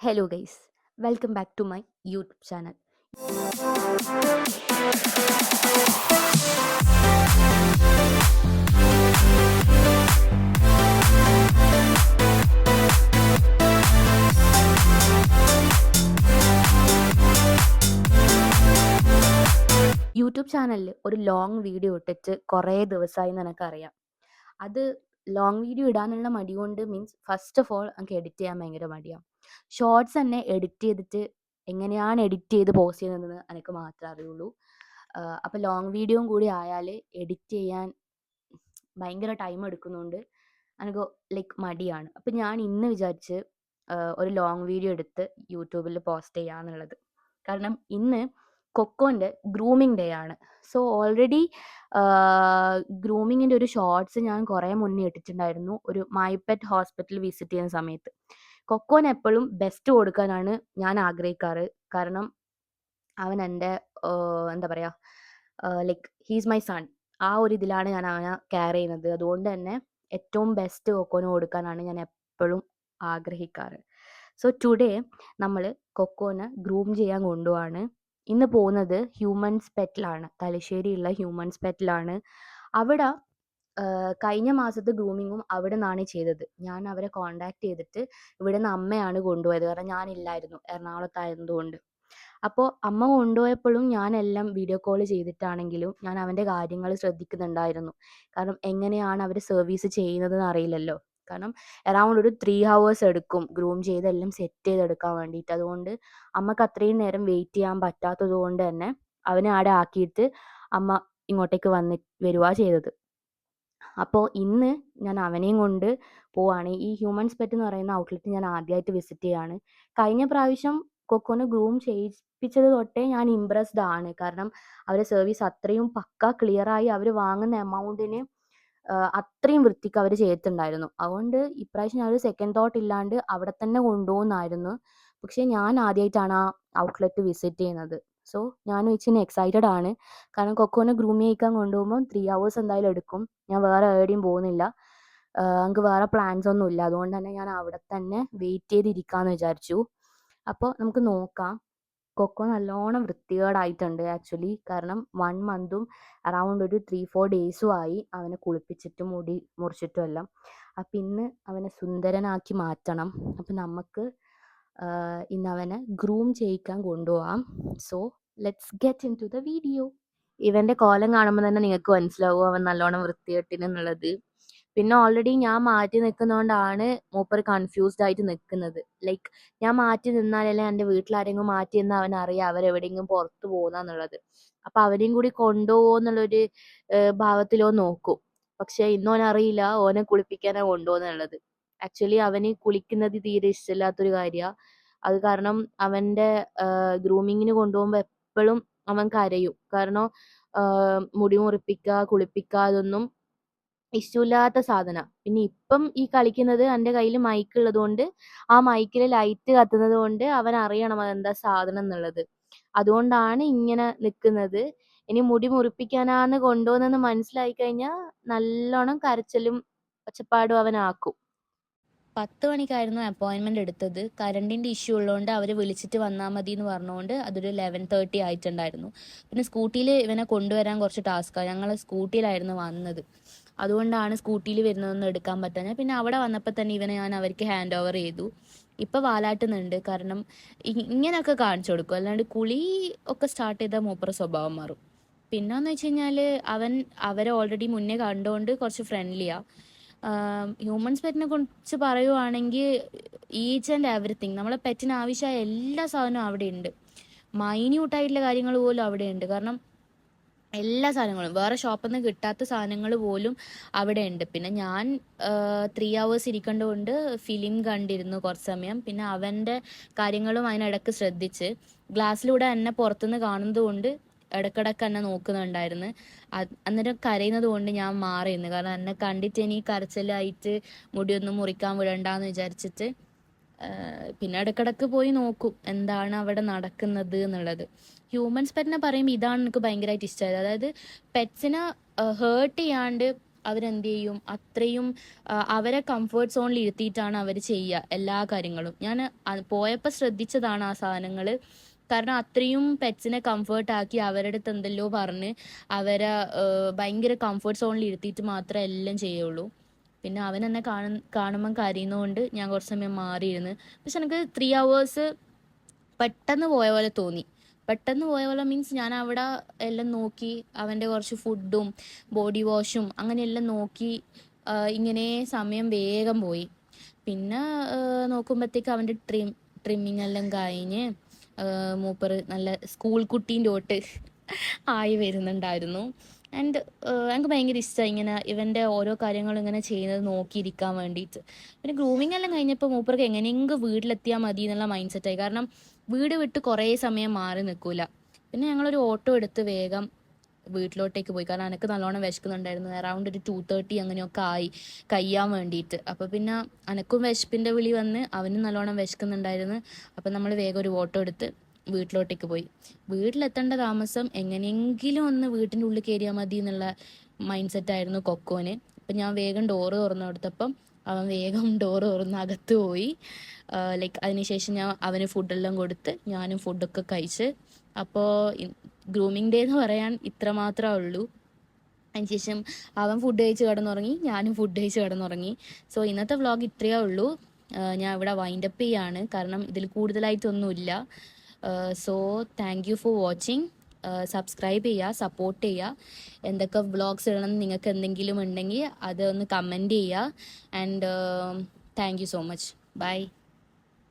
Hello, guys welcome back to my YouTube channel YouTube ചാനലിൽ ഒരു long video ഇട്ടിട്ട് കുറേ ദിവസമായി നിനക്കറിയാം അത് ലോങ് വീഡിയോ ഇടാനുള്ള മടി കൊണ്ട് മീൻസ് ഫസ്റ്റ് ഓഫ് ഓൾ എനിക്ക് എഡിറ്റ് ചെയ്യാൻ ഭയങ്കര മടിയാണ് ഷോർട്സ് തന്നെ എഡിറ്റ് ചെയ്തിട്ട് എങ്ങനെയാണ് എഡിറ്റ് ചെയ്ത് പോസ്റ്റ് ചെയ്യുന്നതെന്ന് എനിക്ക് മാത്രമേ അറിയുള്ളൂ. അപ്പോൾ ലോങ് വീഡിയോയും കൂടി ആയാൽ എഡിറ്റ് ചെയ്യാൻ ഭയങ്കര ടൈം എടുക്കുന്നുണ്ട്. എനിക്ക് ലൈക്ക് മടിയാണ്. അപ്പം ഞാൻ ഇന്ന് വിചാരിച്ച് ഒരു ലോങ് വീഡിയോ എടുത്ത് യൂട്യൂബിൽ പോസ്റ്റ് ചെയ്യാന്നുള്ളത്. കാരണം ഇന്ന് കൊക്കോന്റെ ഗ്രൂമിങ് ഡേ ആണ്. സോ ഓൾറെഡി ഗ്രൂമിങ്ങിന്റെ ഒരു ഷോർട്സ് ഞാൻ കുറേ മുന്നേ ഇട്ടിട്ടുണ്ടായിരുന്നു. ഒരു മൈപെറ്റ് ഹോസ്പിറ്റൽ വിസിറ്റ് ചെയ്യുന്ന സമയത്ത്. കൊക്കോന് എപ്പോഴും ബെസ്റ്റ് കൊടുക്കാനാണ് ഞാൻ ആഗ്രഹിക്കാറ്. കാരണം അവൻ എന്റെ എന്താ പറയുക ലൈക്ക് ഹീസ് മൈ സൺ ആ ഒരു ഇതിലാണ് ഞാൻ അവനെ കെയർ ചെയ്യുന്നത്. അതുകൊണ്ട് തന്നെ ഏറ്റവും ബെസ്റ്റ് കൊക്കോന് കൊടുക്കാനാണ് ഞാൻ എപ്പോഴും ആഗ്രഹിക്കാറ്. സോ ടുഡേ നമ്മൾ കൊക്കോനെ ഗ്രൂം ചെയ്യാൻ കൊണ്ടുപോവാണ്. ഇന്ന് പോകുന്നത് ഹ്യൂമൻസ് പെറ്റിലാണ് തലശ്ശേരിയുള്ള ഹ്യൂമൻസ് പെറ്റിലാണ് അവിടെ കഴിഞ്ഞ മാസത്തെ ഗ്രൂമിങ്ങും അവിടെ നിന്നാണ് ചെയ്തത്. ഞാൻ അവരെ കോണ്ടാക്ട് ചെയ്തിട്ട് ഇവിടെ നിന്ന് അമ്മയാണ് കൊണ്ടുപോയത്. കാരണം ഞാനില്ലായിരുന്നു എറണാകുളത്തായതുകൊണ്ട്. അപ്പോൾ അമ്മ കൊണ്ടുപോയപ്പോഴും ഞാനെല്ലാം വീഡിയോ കോൾ ചെയ്തിട്ടാണെങ്കിലും ഞാൻ അവന്റെ കാര്യങ്ങൾ ശ്രദ്ധിക്കുന്നുണ്ടായിരുന്നു. കാരണം എങ്ങനെയാണ് അവർ സർവീസ് ചെയ്യുന്നതെന്ന് അറിയില്ലല്ലോ കാരണം അറൗണ്ട് ഒരു ത്രീ ഹവേഴ്സ് എടുക്കും. ഗ്രൂം ചെയ്തെല്ലാം സെറ്റ് ചെയ്തെടുക്കാൻ വേണ്ടിയിട്ട്. അതുകൊണ്ട് അമ്മയ്ക്ക് അത്രയും നേരം വെയിറ്റ് ചെയ്യാൻ പറ്റാത്തത് കൊണ്ട് തന്നെ അവനെ അവിടെ ആക്കിയിട്ട് അമ്മ ഇങ്ങോട്ടേക്ക് വന്ന് വരുവാ ചെയ്തത്. അപ്പോൾ ഇന്ന് ഞാൻ അവനെയും കൊണ്ട് പോവാണ്. ഈ ഹ്യൂമൻസ് പെറ്റ് എന്ന് പറയുന്ന ഔട്ട്ലെറ്റ് ഞാൻ ആദ്യമായിട്ട് വിസിറ്റ് ചെയ്യാണ്. കഴിഞ്ഞ പ്രാവശ്യം കൊക്കോനെ ഗ്രൂം ചെയ്യിപ്പിച്ചത് തൊട്ടേ ഞാൻ ഇമ്പ്രസ്ഡ് ആണ്. കാരണം അവരെ സർവീസ് അത്രയും പക്ക ക്ലിയർ ആയി അവർ വാങ്ങുന്ന എമൗണ്ടിന് അത്രയും വൃത്തിക്ക് അവർ ചെയ്തിട്ടുണ്ടായിരുന്നു. അതുകൊണ്ട് ഇപ്രാവശ്യം ഞാൻ ഒരു സെക്കൻഡ് തോട്ട് ഇല്ലാണ്ട് അവിടെ തന്നെ കൊണ്ടുപോകുന്നായിരുന്നു പക്ഷേ ഞാൻ ആദ്യമായിട്ടാണ് ആ ഔട്ട്ലെറ്റ് വിസിറ്റ് ചെയ്യുന്നത്. സോ ഞാനും ഇച്ചിരി എക്സൈറ്റഡ് ആണ്. കാരണം കൊക്കോനെ ഗ്രൂം ചെയ്യിക്കാൻ കൊണ്ടുപോകുമ്പോൾ ത്രീ ഹവേഴ്സ് എന്തായാലും എടുക്കും. ഞാൻ വേറെ എവിടെയും പോകുന്നില്ല. അങ്ങക്ക് വേറെ പ്ലാൻസ് ഒന്നും ഇല്ല. അതുകൊണ്ട് തന്നെ ഞാൻ അവിടെ തന്നെ വെയിറ്റ് ചെയ്തിരിക്കാമെന്ന് വിചാരിച്ചു. അപ്പോൾ നമുക്ക് നോക്കാം. കൊക്കോ നല്ലോണം വൃത്തികേടായിട്ടുണ്ട് ആക്ച്വലി കാരണം വൺ മന്തും അറൗണ്ട് ഒരു ത്രീ ഫോർ ഡേയ്സും ആയി അവനെ കുളിപ്പിച്ചിട്ടും മുടി മുറിച്ചിട്ടും എല്ലാം. അപ്പം ഇന്ന് അവനെ സുന്ദരനാക്കി മാറ്റണം. അപ്പം നമുക്ക് ഇന്ന് അവനെ ഗ്രൂം ചെയ്യിക്കാൻ കൊണ്ടുപോകാം so let's get into the video. ഇവന്റെ കോലം കാണുമ്പോൾ തന്നെ നിങ്ങൾക്ക് മനസ്സിലാവും അവൻ നല്ലോണം വൃത്തികെട്ടിനെന്നുള്ളത്. പിന്നെ ഓൾറെഡി ഞാൻ മാറ്റി നിൽക്കുന്നതുകൊണ്ടാണ് മൂപ്പർ കൺഫ്യൂസ്ഡ് ആയിട്ട് നിൽക്കുന്നത് ലൈക്ക് ഞാൻ മാറ്റി നിന്നാലല്ലേ എന്റെ വീട്ടിലാരെങ്കിലും മാറ്റി നിന്നാൽ അവൻ അറിയാം അവരെവിടെയെങ്കിലും പുറത്ത് പോകുന്നതെന്നുള്ളത്. അപ്പം അവരെയും കൂടി കൊണ്ടുപോകുമോ എന്നുള്ളൊരു ഭാവത്തിലോ നോക്കും. പക്ഷേ ഇന്നോനറിയില്ല ഓനെ കുളിപ്പിക്കാനാണ് കൊണ്ടുപോകുന്നുള്ളത് ആക്ച്വലി അവന് കുളിക്കുന്നത് തീരെ ഇഷ്ടമില്ലാത്തൊരു കാര്യമാണ് അത് കാരണം അവന്റെ ഗ്രൂമിങ്ങിന് കൊണ്ടുപോകുമ്പോൾ എപ്പോഴും അവൻ കരയും. കാരണം മുടി മുറിപ്പിക്കുക കുളിപ്പിക്കുക അതൊന്നും ഇഷ്ടമില്ലാത്ത സാധന. പിന്നെ ഇപ്പം ഈ കളിക്കുന്നത് എന്റെ കയ്യിൽ മൈക്ക് ഉള്ളത് കൊണ്ട് ആ മൈക്കിൽ ലൈറ്റ് കത്തുന്നത് കൊണ്ട് അവൻ അറിയണം അതെന്താ സാധനം എന്നുള്ളത്. അതുകൊണ്ടാണ് ഇങ്ങനെ നിൽക്കുന്നത് ഇനി മുടി മുറിപ്പിക്കാനാന്ന് കൊണ്ടുപോകുന്നതെന്ന് മനസ്സിലായി കഴിഞ്ഞാൽ നല്ലോണം കരച്ചിലും ഒച്ചപ്പാടും അവനാക്കും. പത്ത് മണിക്കായിരുന്നു അപ്പോയിൻമെന്റ് എടുത്തത്. കറണ്ടിന്റെ ഇഷ്യൂ ഉള്ളതുകൊണ്ട് അവർ വിളിച്ചിട്ട് വന്നാൽ മതി എന്ന് പറഞ്ഞുകൊണ്ട് അതൊരു ലെവൻ തേർട്ടി ആയിട്ടുണ്ടായിരുന്നു. പിന്നെ സ്കൂട്ടിയിൽ ഇവനെ കൊണ്ടുവരാൻ കുറച്ച് ടാസ്ക്കാണ് ഞങ്ങൾ സ്കൂട്ടിയിലായിരുന്നു വന്നത്. അതുകൊണ്ടാണ് സ്കൂട്ടിയിൽ വരുന്നതൊന്നും എടുക്കാൻ പറ്റാഞ്ഞത്. പിന്നെ അവിടെ വന്നപ്പോൾ തന്നെ ഇവനെ ഞാൻ അവർക്ക് ഹാൻഡ് ഓവർ ചെയ്തു. ഇപ്പൊ വാലാട്ടുന്നുണ്ട്. കാരണം ഇങ്ങനെയൊക്കെ കാണിച്ചു കൊടുക്കും. അല്ലാണ്ട് കുളി ഒക്കെ സ്റ്റാർട്ട് ചെയ്താൽ മൂപ്പറ സ്വഭാവം മാറും. പിന്നെന്ന് വെച്ച് കഴിഞ്ഞാൽ അവൻ അവരെ ഓൾറെഡി മുന്നേ കണ്ടുകൊണ്ട് കുറച്ച് ഫ്രണ്ട്ലിയാണ് ഹ്യൂമൻസ് പെറ്റിനെ കുറിച്ച് പറയുവാണെങ്കിൽ ഈച്ച് ആൻഡ് എവറിത്തിങ് നമ്മളെ പെറ്റിന് ആവശ്യമായ എല്ലാ സാധനവും അവിടെ ഉണ്ട് മൈന്യൂട്ടായിട്ടുള്ള കാര്യങ്ങൾ പോലും അവിടെ ഉണ്ട് കാരണം എല്ലാ സാധനങ്ങളും വേറെ ഷോപ്പിൽ നിന്ന് കിട്ടാത്ത സാധനങ്ങൾ പോലും അവിടെ ഉണ്ട് പിന്നെ ഞാൻ ത്രീ അവേഴ്സ് ഇരിക്കേണ്ടതുകൊണ്ട് ഫിലിം കണ്ടിരുന്നു കുറച്ച് സമയം. പിന്നെ അവന്റെ കാര്യങ്ങളും അതിനിടക്ക് ശ്രദ്ധിച്ച്. ഗ്ലാസ്സിലൂടെ എന്നെ പുറത്തുനിന്ന് കാണുന്നത് കൊണ്ട് ഇടക്കിടക്ക് എന്നെ നോക്കുന്നുണ്ടായിരുന്നു. അന്നേരം കരയുന്നത് കൊണ്ട് ഞാൻ മാറിയിരുന്നു. കാരണം എന്നെ കണ്ടിട്ട് ഇനി കരച്ചിലായിട്ട് മുടിയൊന്നും മുറിക്കാൻ വിടണ്ടെന്ന് വിചാരിച്ചിട്ട് പിന്നെ ഇടക്കിടക്ക് പോയി നോക്കും എന്താണ് അവിടെ നടക്കുന്നത് എന്നുള്ളത്. ഹ്യൂമൻസ് പെറ്റിനെ പറയുമ്പോൾ ഇതാണ് എനിക്ക് ഭയങ്കരമായിട്ട് ഇഷ്ടമായത്. അതായത് പെറ്റ്സിനെ ഹേർട്ട് ചെയ്യാണ്ട് അവരെന്ത് ചെയ്യും? അത്രയും അവരെ കംഫേർട്ട് സോണിൽ ഇരുത്തിയിട്ടാണ് അവർ ചെയ്യുക എല്ലാ കാര്യങ്ങളും. ഞാൻ പോയപ്പോൾ ശ്രദ്ധിച്ചതാണ് ആ സാധനങ്ങൾ കാരണം അത്രയും പെറ്റ്സിനെ കംഫർട്ട് ആക്കി അവരുടെ അടുത്ത് എന്തെല്ലോ പറഞ്ഞ് അവരെ ഭയങ്കര കംഫേർട്ട് സോണിൽ ഇരുത്തിയിട്ട് മാത്രമേ എല്ലാം ചെയ്യുള്ളൂ. പിന്നെ അവൻ എന്നെ കാണു കാണുമ്പം കരയുന്നതുകൊണ്ട് ഞാൻ കുറച്ച് സമയം മാറിയിരുന്നു. പക്ഷെ എനിക്ക് ത്രീ അവേഴ്സ് പെട്ടെന്ന് പോയ പോലെ തോന്നി. പെട്ടെന്ന് പോയ പോലെ മീൻസ് ഞാൻ അവിടെ എല്ലാം നോക്കി അവന്റെ കുറച്ച് ഫുഡും ബോഡി വാഷും അങ്ങനെയെല്ലാം നോക്കി ഇങ്ങനെ സമയം വേഗം പോയി. പിന്നെ നോക്കുമ്പോഴത്തേക്ക് അവന്റെ ട്രിം ട്രിമ്മിങ് എല്ലാം കഴിഞ്ഞ് ആ, മൂപ്പറ് നല്ല സ്കൂൾ കുട്ടീന്റെ തൊട്ട് ആയി വരുന്നുണ്ടായിരുന്നു. ആൻഡ് എനിക്ക് ഭയങ്കര ഇഷ്ടമായി ഇങ്ങനെ ഇവന്റെ ഓരോ കാര്യങ്ങളും ഇങ്ങനെ ചെയ്യുന്നത് നോക്കിയിരിക്കാൻ വേണ്ടിയിട്ട്. പിന്നെ ഗ്രൂമിങ് എല്ലാം കഴിഞ്ഞപ്പോൾ മൂപ്പർക്ക് എങ്ങനെയെങ്കിലും വീട്ടിലെത്തിയാൽ മതി എന്നുള്ള മൈൻഡ് സെറ്റായി കാരണം വീട് വിട്ട് കുറേ സമയം മാറി നിൽക്കില്ല പിന്നെ ഞങ്ങളൊരു ഓട്ടോ എടുത്ത് വേഗം വീട്ടിലോട്ടേക്ക് പോയി. കാരണം അനക്ക് നല്ലോണം വിശക്കുന്നുണ്ടായിരുന്നു. അറൗണ്ട് ഒരു ടു തേർട്ടി അങ്ങനെയൊക്കെ ആയി. കയ്യാൻ വേണ്ടിയിട്ട് അപ്പോൾ പിന്നെ അനക്കും വിശപ്പിന്റെ വിളി വന്ന് അവനും നല്ലോണം വിശക്കുന്നുണ്ടായിരുന്നു. അപ്പം നമ്മൾ വേഗം ഒരു ഓട്ടോ എടുത്ത് വീട്ടിലോട്ടേക്ക് പോയി. വീട്ടിലെത്തേണ്ട താമസം എങ്ങനെയെങ്കിലും ഒന്ന് വീട്ടിന്റെ ഉള്ളിൽ കയറിയാൽ മതി എന്നുള്ള മൈൻഡ് സെറ്റായിരുന്നു കൊക്കോന്. അപ്പം ഞാൻ വേഗം ഡോറ് തുറന്നു കൊടുത്തപ്പം അവൻ വേഗം ഡോറ് തുറന്ന് അകത്ത് പോയി. ലൈക്ക് അതിനുശേഷം ഞാൻ അവന് ഫുഡെല്ലാം കൊടുത്ത് ഞാനും ഫുഡൊക്കെ കഴിച്ച്. അപ്പോൾ ഗ്രൂമിങ് ഡേ എന്ന് പറയാൻ ഇത്ര മാത്രമേ ഉള്ളൂ. അതിനുശേഷം അവൻ ഫുഡ് കഴിച്ച് കിടന്നുറങ്ങി ഞാനും ഫുഡ് കഴിച്ച് കിടന്നുറങ്ങി. സോ ഇന്നത്തെ വ്ളോഗ് ഇത്രയേ ഉള്ളൂ. ഞാൻ ഇവിടെ വൈൻഡപ്പ് ചെയ്യാണ്. കാരണം ഇതിൽ കൂടുതലായിട്ടൊന്നുമില്ല. So thank you for watching subscribe ചെയ്യുക സപ്പോർട്ട് ചെയ്യുക. എന്തൊക്കെ വ്ളോഗ്സ് ഇടണം നിങ്ങൾക്ക് എന്തെങ്കിലും ഉണ്ടെങ്കിൽ അതൊന്ന് കമന്റ് ചെയ്യുക. And thank you so much bye